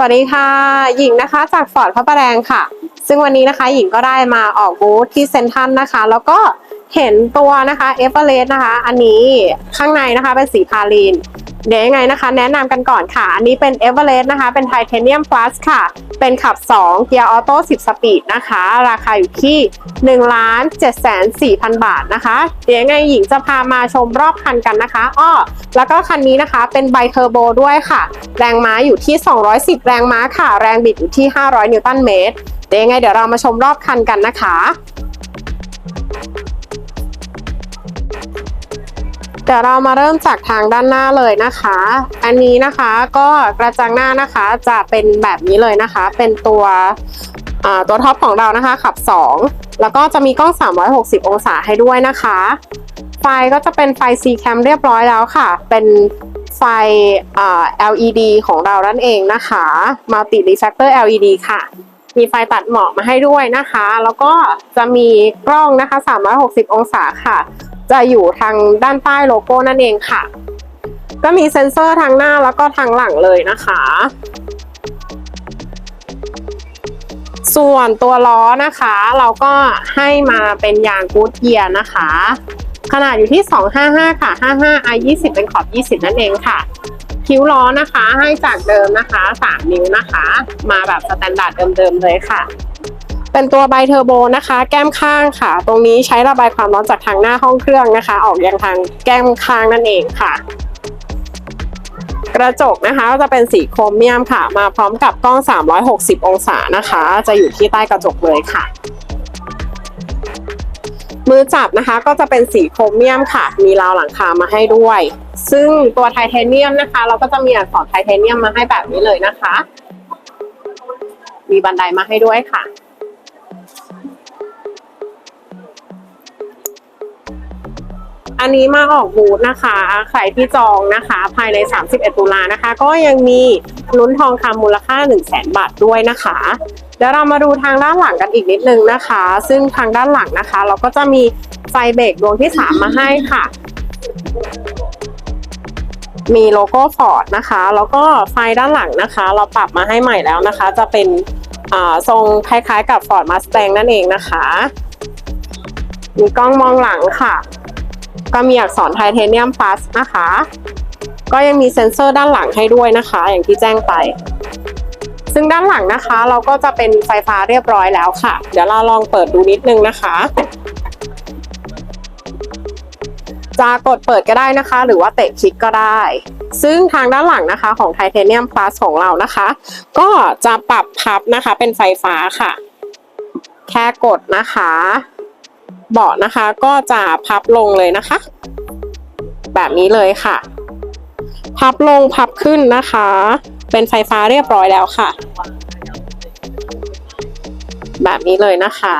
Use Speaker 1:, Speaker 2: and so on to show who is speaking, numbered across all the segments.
Speaker 1: สวัสดีค่ะ หญิงนะคะจากฟอร์ดพระประแดงค่ะ ซึ่งวันนี้นะคะหญิงก็ได้มาออกบูธที่เซนทรันนะคะ แล้วก็เห็นตัวนะคะเอเวอเรสต์นะคะ อันนี้ข้างในนะคะเป็นสีพาลีน เดี๋ยวยังไงนะคะ แนะนำกันก่อนค่ะ อันนี้เป็นเอเวอเรสต์นะคะ เป็นไทเทเนียมพลัสค่ะ เป็นขับ 2 เกียร์ออโต้ 10 สปีดนะคะ ราคาอยู่ที่1ล้าน7แสน4พันบาทนะคะ เดี๋ยวยังไงหญิงจะพามาชมรอบคันกันนะคะอ้อแล้วก็คันนี้นะคะเป็นไบเทอร์โบด้วยค่ะ แรงม้าอยู่ที่ 210 แรงม้าค่ะ แรงบิดอยู่ที่ 500 นิวตันเมตร เดี๋ยวยังไงเดี๋ยวเรามาชมรอบคันกันนะคะ เดี๋ยวเรามาเริ่มจากทางด้านหน้าเลยนะคะ อันนี้นะคะก็กระจังหน้านะคะจะเป็นแบบนี้เลยนะคะ เป็นตัวตัวท็อปของเรานะคะขับ 2 แล้วก็จะมีกล้อง 360 องศาให้ด้วยนะคะ ไฟก็จะเป็นไฟ C cam เรียบร้อยแล้วค่ะ เป็นไฟ LED ของเรานั่นเองนะคะ Multi Reflector LED ค่ะ มีไฟตัดหมอกมาให้ด้วยนะคะ แล้วก็จะมีกล้องนะคะ 360 องศาค่ะ จะอยู่ทางด้านใต้โลโก้นั่นเองค่ะ ก็มีเซ็นเซอร์ทางหน้าแล้วก็ทางหลังเลยนะคะ ส่วนตัวล้อนะคะ เราก็ให้มาเป็นยางกูดเยียร์นะคะ ขนาดอยู่ที่ 255 ค่ะ 55 i 20 เป็นขอบ 20 นั่นเองค่ะคิ้วล้อนะคะให้จากเดิมนะคะ 3 นิ้วนะคะ มาแบบสแตนดาร์ดเดิมๆเลยค่ะ เป็นตัวไบเทอร์โบนะคะ แก้มข้างค่ะ ตรงนี้ใช้ระบายความร้อนจากทางหน้าห้องเครื่องนะคะ ออกยังทางแก้มข้างนั่นเองค่ะ กระจกนะคะก็จะเป็นสีโครเมียมค่ะ มาพร้อมกับกล้อง 360 องศานะคะ จะอยู่ที่ใต้กระจกเลยค่ะมือจับนะคะก็จะเป็นสีโครเมียมค่ะ มีราวหลังคามาให้ด้วย ซึ่งตัวไทเทเนียมนะคะ เราก็จะมีอักษรไทเทเนียมมาให้แบบนี้เลยนะคะ มีบันไดมาให้ด้วยค่ะ อันนี้มาออกบูธนะคะ ใครที่จองนะคะ ภายใน 31 ตุลานะคะ ก็ยังมีลุ้นทองคำมูลค่า 1 0 0 0 0แบาทด้วยนะคะเดี๋ยวเรามาดูทางด้านหลังกันอีกนิดนึงนะคะ ซึ่งทางด้านหลังนะคะ เราก็จะมีไฟเบรกดวงที่ 3 มาให้ค่ะ มีโลโก้ฟอร์ดนะคะ แล้วก็ไฟด้านหลังนะคะ เราปรับมาให้ใหม่แล้วนะคะ จะเป็นอ่าทรงคล้ายๆกับ Ford Mustang นั่นเองนะคะ มีกล้องมองหลังค่ะ ก็มีอักษรไทเทเนียมพลัสนะคะ ก็ยังมีเซ็นเซอร์ด้านหลังให้ด้วยนะคะ อย่างที่แจ้งไป ซึ่งด้านหลังนะคะ เราก็จะเป็นไฟฟ้าเรียบร้อยแล้วค่ะ เดี๋ยวเราลองเปิดดูนิดนึงนะคะ จะกดเปิดก็ได้นะคะ หรือว่าเตะคลิกก็ได้ ซึ่งทางด้านหลังนะคะของไทเทเนียมพลัสของเรานะคะ ก็จะปรับพับนะคะเป็นไฟฟ้าค่ะ แค่กดนะคะ เบาะนะคะก็จะพับลงเลยนะคะ แบบนี้เลยค่ะ พับลงพับขึ้นนะคะ เป็นไฟฟ้าเรียบร้อยแล้วค่ะ แบบนี้เลยนะคะ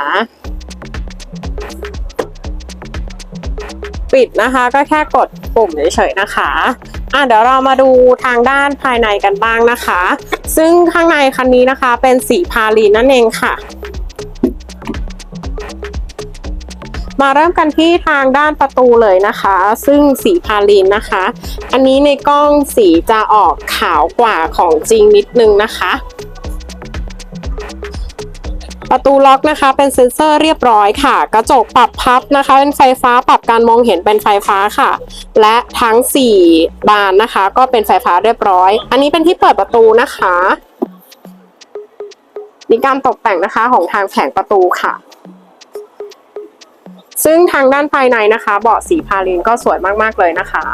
Speaker 1: ปิดนะคะก็แค่กดปุ่มเฉยๆนะคะอะเดี๋ยวเรามาดูทางด้านภายในกันบ้างนะคะ ซึ่งข้างในคันนี้นะคะเป็นสีพาลีนนั่นเองค่ะ มาเริ่มกันที่ทางด้านประตูเลยนะคะ ซึ่งสีพาลินนะคะ อันนี้ในกล้องสีจะออกขาวกว่าของจริงนิดนึงนะคะประตูล็อกนะคะเป็นเซ็นเซอร์เรียบร้อยค่ะ กระจกปรับพับนะคะ เป็นไฟฟ้าปรับการมองเห็นเป็นไฟฟ้าค่ะ และทั้ง 4 บานนะคะ ก็เป็นไฟฟ้าเรียบร้อย อันนี้เป็นที่เปิดประตูนะคะมีการตกแต่งนะคะของทางแผงประตูค่ะ ซึ่งทางด้านภายในนะคะ เบาะสีพาลินก็สวยมากๆเลยนะคะ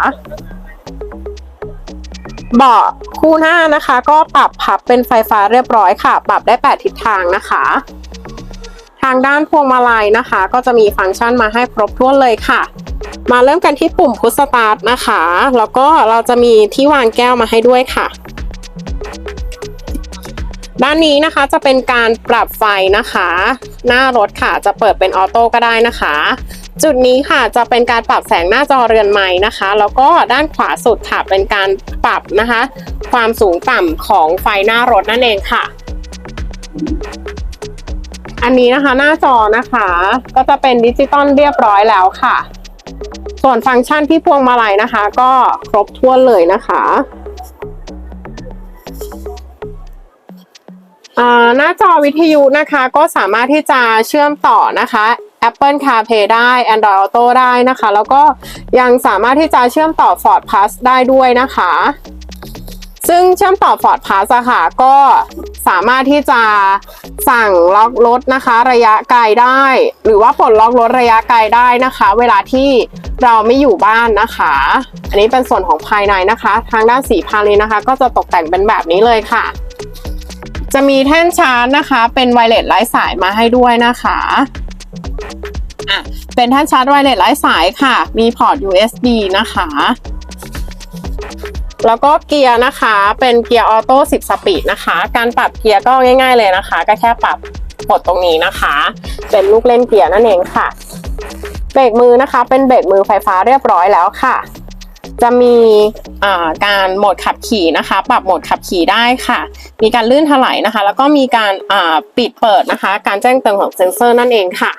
Speaker 1: เบาะคู่หน้านะคะ ก็ปรับพับเป็นไฟฟ้าเรียบร้อยค่ะ ปรับได้ 8 ทิศทางนะคะ ทางด้านพวงมาลัยนะคะ ก็จะมีฟังก์ชันมาให้ครบถ้วนเลยค่ะ มาเริ่มกันที่ปุ่มพุชสตาร์ทนะคะ แล้วก็เราจะมีที่วางแก้วมาให้ด้วยค่ะ ด้านนี้นะคะจะเป็นการปรับไฟนะคะ หน้ารถค่ะจะเปิดเป็นออโต้ก็ได้นะคะ จุดนี้ค่ะจะเป็นการปรับแสงหน้าจอเรือนไม้นะคะ แล้วก็ด้านขวาสุดค่ะเป็นการปรับนะคะ ความสูงต่ำของไฟหน้ารถนั่นเองค่ะ อันนี้นะคะหน้าจอนะคะ ก็จะเป็นดิจิตอลเรียบร้อยแล้วค่ะ ส่วนฟังก์ชันที่พวงมาลัยนะคะ ก็ครบถ้วนเลยนะคะ หน้าจอวิทยุนะคะก็สามารถที่จะเชื่อมต่อนะคะ Apple CarPlay ได้ Android Auto ได้นะคะ แล้วก็ยังสามารถที่จะเชื่อมต่อ Ford Plus ได้ด้วยนะคะ ซึ่งเชื่อมต่อ Ford Plus อะค่ะก็สามารถที่จะสั่งล็อกรถนะคะ ระยะไกลได้ หรือว่าปลดล็อกรถระยะไกลได้นะคะ เวลาที่เราไม่อยู่บ้านนะคะ อันนี้เป็นส่วนของภายในนะคะ ทางด้านสีพาลีนะคะ ก็จะตกแต่งเป็นแบบนี้เลยค่ะ จะมีแท่นชาร์จนะคะ เป็นไวเลสไร้สายมาให้ด้วยนะคะอะเป็นแท่นชาร์จไวเลสไร้สายค่ะ มีพอร์ต USB นะคะ แล้วก็เกียร์นะคะ เป็นเกียร์ออโต้10 สปีดนะคะ การปรับเกียร์ก็ง่ายๆเลยนะคะ ก็แค่ปรับกดตรงนี้นะคะ เป็นลูกเล่นเกียร์นั่นเองค่ะ เบรกมือนะคะ เป็นเบรกมือไฟฟ้าเรียบร้อยแล้วค่ะ จะมีการโหมดขับขี่นะคะ ปรับโหมดขับขี่ได้ค่ะ มีการลื่นถลายนะคะ แล้วก็มีการปิดเปิดนะคะ การแจ้งเตือนของเซ็นเซอร์นั่นเองค่ะ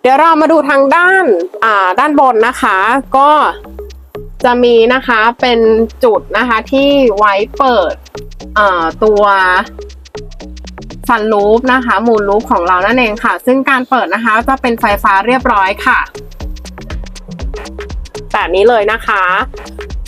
Speaker 1: เดี๋ยวเรามาดูทางด้านด้านบนนะคะ ก็จะมีนะคะเป็นจุดนะคะที่ไว้เปิดตัวซันลูปนะคะ มูลลูปของเรานั่นเองค่ะ ซึ่งการเปิดนะคะจะเป็นไฟฟ้าเรียบร้อยค่ะ แบบนี้เลยนะคะ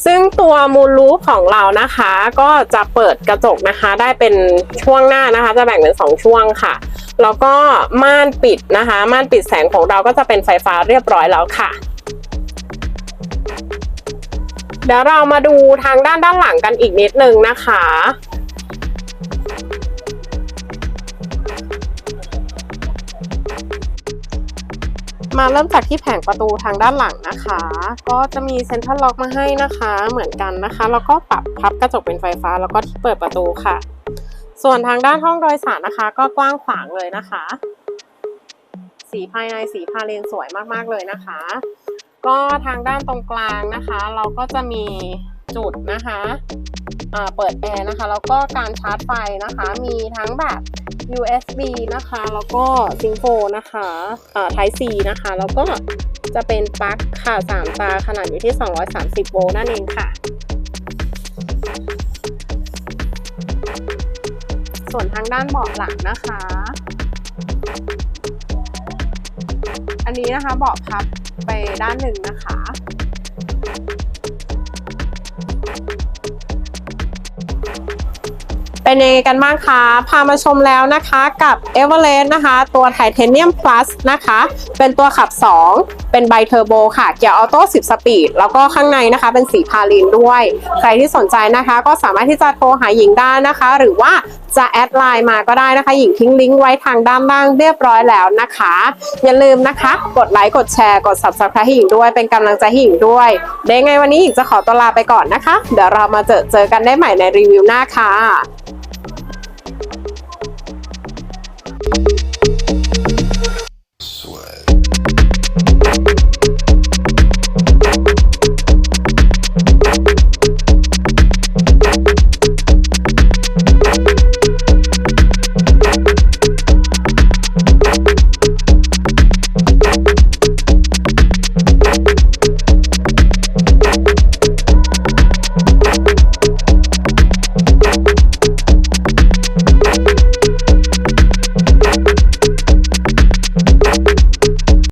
Speaker 1: ซึ่งตัวมูลลูปของเรานะคะ ก็จะเปิดกระจกนะคะ ได้เป็นช่วงหน้านะคะ จะแบ่งเป็น 2 ช่วงค่ะแล้วก็ม่านปิดนะคะ ม่านปิดแสงของเราก็จะเป็นไฟฟ้าเรียบร้อยแล้วค่ะเดี๋ยวเรามาดูทางด้านด้านหลังกันอีกนิดนึงนะคะ มาเริ่มจากที่แผงประตูทางด้านหลังนะคะ ก็จะมีเซ็นทรัลล็อกมาให้นะคะ เหมือนกันนะคะ แล้วก็ปรับพับกระจกเป็นไฟฟ้า แล้วก็ที่เปิดประตูค่ะ ส่วนทางด้านห้องโดยสารนะคะ ก็กว้างขวางเลยนะคะ สีภายในสีพาเลนสวยมากๆเลยนะคะ ก็ทางด้านตรงกลางนะคะ เราก็จะมีจุดนะคะเปิดแอร์นะคะแล้วก็การชาร์จไฟนะคะ มีทั้งแบบ USB นะคะ แล้วก็ซิงโฟนะคะอ่า Type C นะคะ แล้วก็จะเป็นปลั๊กค่ะ 3 ตาขนาดอยู่ที่ 230 โวลต์นั่นเองค่ะ ส่วนทางด้านเบาะหลังนะคะ อันนี้นะคะเบาะพับไปด้านหนึ่งนะคะ เป็นยังไงกันบ้างคะ พามาชมแล้วนะคะกับ e v e r e s t นะคะ ตัว Titanium Plus นะคะ เป็นตัวขับ 2 เป็นไบเทอร์โบค่ะ เกียร์ออโต้ 10 สปีด แล้วก็ข้างในนะคะเป็นสีพาลินด้วย ใครที่สนใจนะคะ ก็สามารถที่จะโทรหาหญิงได้นะคะ หรือว่า จะแอดไลน์มาก็ได้นะคะ หญิงทิ้งลิงก์ไว้ทางด้านล่างเรียบร้อยแล้วนะคะ อย่าลืมนะคะ กดไลค์กดแชร์กด subscribe ให้หญิงด้วยเป็นกำลังใจให้หญิงด้วยได้ไงวันนี้หญิงจะขอตัวลาไปก่อนนะคะ เดี๋ยวเรามาเจอเจอกันได้ใหม่ในรีวิวหน้าค่ะ